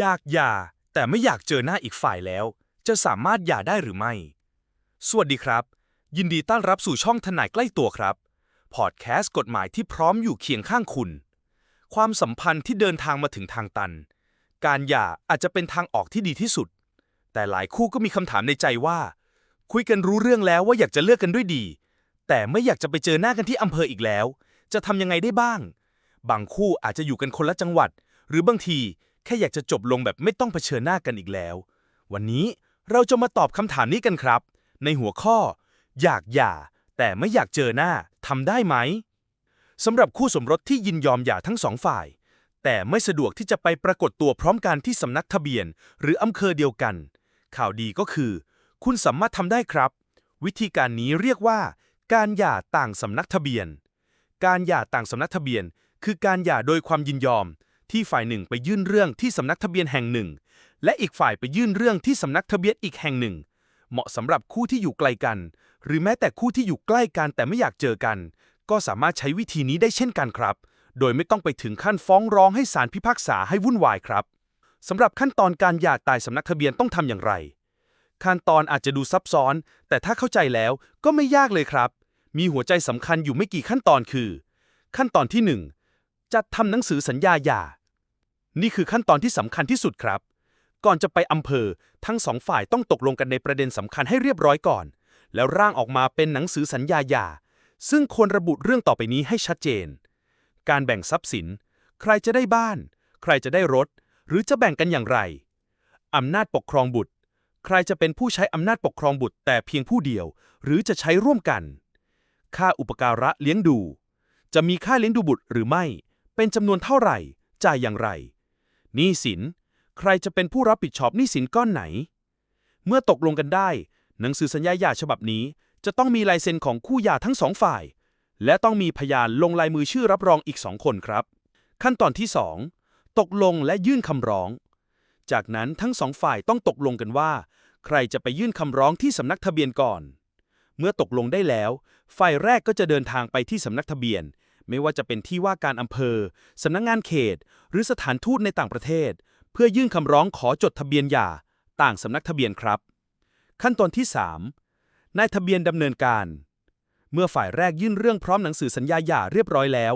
อยากหย่า แต่ไม่อยากเจอหน้าอีกฝ่ายแล้ว จะสามารถหย่าได้หรือไม่ สวัสดีครับ ยินดีต้อนรับสู่ช่องทนายใกล้ตัวครับ พอดแคสต์กฎหมายที่พร้อมอยู่เคียงข้างคุณ ความสัมพันธ์ที่เดินทางมาถึงทางตัน การหย่าอาจจะเป็นทางออกที่ดีที่สุด แต่หลายคู่ก็มีคำถามในใจว่า คุยกันรู้เรื่องแล้วว่าอยากจะเลิกกันด้วยดี แต่ไม่อยากจะไปเจอหน้ากันที่อำเภออีกแล้ว จะทำยังไงได้บ้าง บางคู่อาจจะอยู่กันคนละจังหวัด หรือบางที แค่อยากจะจบลงแบบไม่ต้องเผชิญหน้ากันอีกแล้ว วันนี้เราจะมาตอบคำถามนี้กันครับ ในหัวข้อ อยากหย่า แต่ไม่อยากเจอหน้าทำได้ไหมสำหรับคู่สมรสที่ยินยอมหย่าทั้งสองฝ่าย แต่ไม่สะดวกที่จะไปปรากฏตัวพร้อมกันที่สำนักทะเบียน หรืออำเภอเดียวกัน ข่าวดีก็คือ คุณสามารถทำได้ครับ วิธีการนี้เรียกว่า การหย่าต่างสำนักทะเบียน การหย่าต่างสำนักทะเบียน คือการหย่าโดยความยินยอม ที่ฝ่ายหนึ่งไปยื่นเรื่องที่สำนักทะเบียนแห่งหนึ่ง และอีกฝ่ายไปยื่นเรื่องที่สำนักทะเบียนอีกแห่งหนึ่ง เหมาะสำหรับคู่ที่อยู่ไกลกัน หรือแม้แต่คู่ที่อยู่ใกล้กันแต่ไม่อยากเจอกัน ก็สามารถใช้วิธีนี้ได้เช่นกันครับ โดยไม่ต้องไปถึงขั้นฟ้องร้องให้ศาลพิพากษาให้วุ่นวายครับสำหรับขั้นตอนการหย่าตายสำนักทะเบียนต้องทำอย่างไร ขั้นตอนอาจจะดูซับซ้อน แต่ถ้าเข้าใจแล้วก็ไม่ยากเลยครับ มีหัวใจสำคัญอยู่ไม่กี่ขั้นตอนคือ ขั้นตอนที่ 1 จัดทำหนังสือสัญญาหย่า นี่คือขั้นตอนที่สำคัญที่สุดครับ ก่อนจะไปอำเภอ ทั้งสองฝ่ายต้องตกลงกันในประเด็นสำคัญให้เรียบร้อยก่อน แล้วร่างออกมาเป็นหนังสือสัญญาหย่า ซึ่งควรระบุเรื่องต่อไปนี้ให้ชัดเจน การแบ่งทรัพย์สิน ใครจะได้บ้าน ใครจะได้รถ หรือจะแบ่งกันอย่างไร อำนาจปกครองบุตร ใครจะเป็นผู้ใช้อำนาจปกครองบุตรแต่เพียงผู้เดียว หรือจะใช้ร่วมกัน ค่าอุปการะเลี้ยงดู จะมีค่าเลี้ยงดูบุตรหรือไม่ เป็นจำนวนเท่าไหร่ จ่ายอย่างไร หนี้สิน ใครจะเป็นผู้รับผิดชอบหนี้สินก้อนไหน เมื่อตกลงกันได้ หนังสือสัญญาหย่าฉบับนี้ จะต้องมีลายเซ็นของคู่หย่าทั้งสองฝ่าย และต้องมีพยานลงลายมือชื่อรับรองอีกสองคนครับ ขั้นตอนที่ 2 ตกลงและยื่นคำร้อง จากนั้นทั้งสองฝ่ายต้องตกลงกันว่า ใครจะไปยื่นคำร้องที่สำนักทะเบียนก่อน เมื่อตกลงได้แล้ว ฝ่ายแรกก็จะเดินทางไปที่สำนักทะเบียน ไม่ว่าจะเป็นที่ว่าการอำเภอ สำนักงานเขต หรือสถานทูตในต่างประเทศ เพื่อยื่นคำร้องขอจดทะเบียนหย่า ต่างสำนักทะเบียนครับ ขั้นตอนที่ 3 นายทะเบียนดำเนินการ เมื่อฝ่ายแรกยื่นเรื่องพร้อมหนังสือสัญญาหย่าเรียบร้อยแล้ว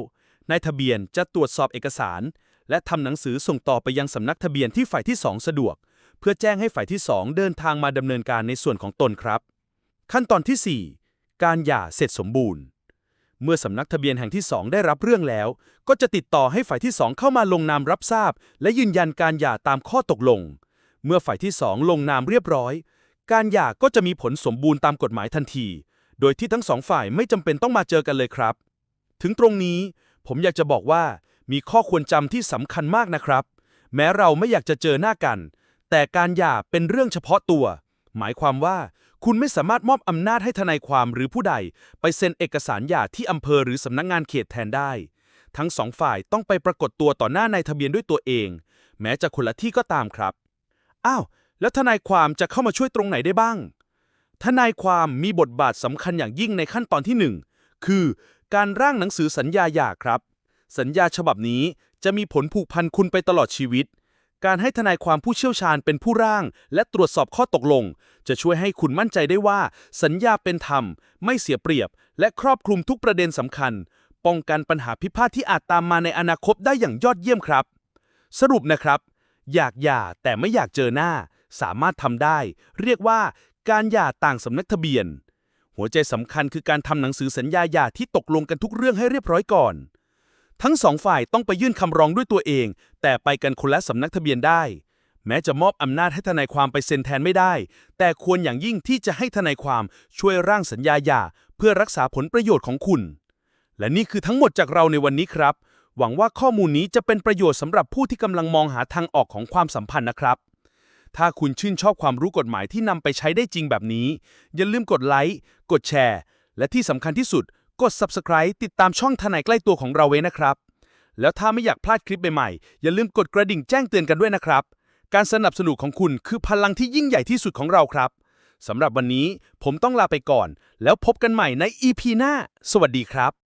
นายทะเบียนจะตรวจสอบเอกสาร และทำหนังสือส่งต่อไปยังสำนักทะเบียนที่ฝ่ายที่2สะดวก เพื่อแจ้งให้ฝ่ายที่2เดินทางมาดำเนินการในส่วนของตนครับ ขั้นตอนที่ 4 การหย่าเสร็จสมบูรณ์ เมื่อสำนักทะเบียนแห่งที่ 2 ได้รับเรื่องแล้ว ก็จะติดต่อให้ฝ่ายที่ 2 เข้ามาลงนามรับทราบ และยืนยันการหย่าตามข้อตกลง เมื่อฝ่ายที่ 2 ลงนามเรียบร้อย การหย่าก็จะมีผลสมบูรณ์ตามกฎหมายทันที โดยที่ทั้งสองฝ่ายไม่จำเป็นต้องมาเจอกันเลยครับ ถึงตรงนี้ ผมอยากจะบอกว่ามีข้อควรจำที่สำคัญมากนะครับ แม้เราไม่อยากจะเจอหน้ากัน แต่การหย่าเป็นเรื่องเฉพาะตัว หมายความว่า คุณไม่สามารถมอบอำนาจให้ทนายความหรือผู้ใด ไปเซ็นเอกสารหย่าที่อำเภอหรือสำนักงงานเขตแทนได้ ทั้งสองฝ่ายต้องไปปรากฏตัวต่อหน้านายทะเบียนด้วยตัวเอง แม้จะคนละที่ก็ตามครับ อ้าว แล้วทนายความจะเข้ามาช่วยตรงไหนได้บ้าง ทนายความมีบทบาทสำคัญอย่างยิ่งในขั้นตอนที่หนึ่งคือ การร่างหนังสือสัญญาหย่าครับ สัญญาฉบับนี้จะมีผลผูกพันคุณไปตลอดชีวิต การให้ทนายความผู้เชี่ยวชาญเป็นผู้ร่าง และตรวจสอบข้อตกลง จะช่วยให้คุณมั่นใจได้ว่า สัญญาเป็นธรรม ไม่เสียเปรียบ และครอบคลุมทุกประเด็นสำคัญ ป้องกันปัญหาพิพาทที่อาจตามมาในอนาคตได้อย่างยอดเยี่ยมครับ สรุปนะครับ อยากหย่าแต่ไม่อยากเจอหน้า สามารถทำได้ เรียกว่า การหย่าต่างสำนักทะเบียน หัวใจสำคัญคือการทำหนังสือสัญญาหย่าที่ตกลงกันทุกเรื่องให้เรียบร้อยก่อนทั้งสองฝ่ายต้องไปยื่นคำร้องด้วยตัวเอง แต่ไปกันคนละสำนักทะเบียนได้ แม้จะมอบอำนาจให้ทนายความไปเซ็นแทนไม่ได้ แต่ควรอย่างยิ่งที่จะให้ทนายความช่วยร่างสัญญาหย่า เพื่อรักษาผลประโยชน์ของคุณ และนี่คือทั้งหมดจากเราในวันนี้ครับ หวังว่าข้อมูลนี้จะเป็นประโยชน์สำหรับผู้ที่กำลังมองหาทางออกของความสัมพันธ์นะครับ ถ้าคุณชื่นชอบความรู้กฎหมายที่นำไปใช้ได้จริงแบบนี้ อย่าลืมกดไลค์กดแชร์ และที่สำคัญที่สุดกด Subscribe ติดตามช่องทนายใกล้ตัวของเราไว้นะครับ แล้วถ้าไม่อยากพลาดคลิปใหม่ๆ อย่าลืมกดกระดิ่งแจ้งเตือนกันด้วยนะครับ การสนับสนุนของคุณคือพลังที่ยิ่งใหญ่ที่สุดของเราครับ สำหรับวันนี้ผมต้องลาไปก่อน แล้วพบกันใหม่ใน EP หน้า สวัสดีครับ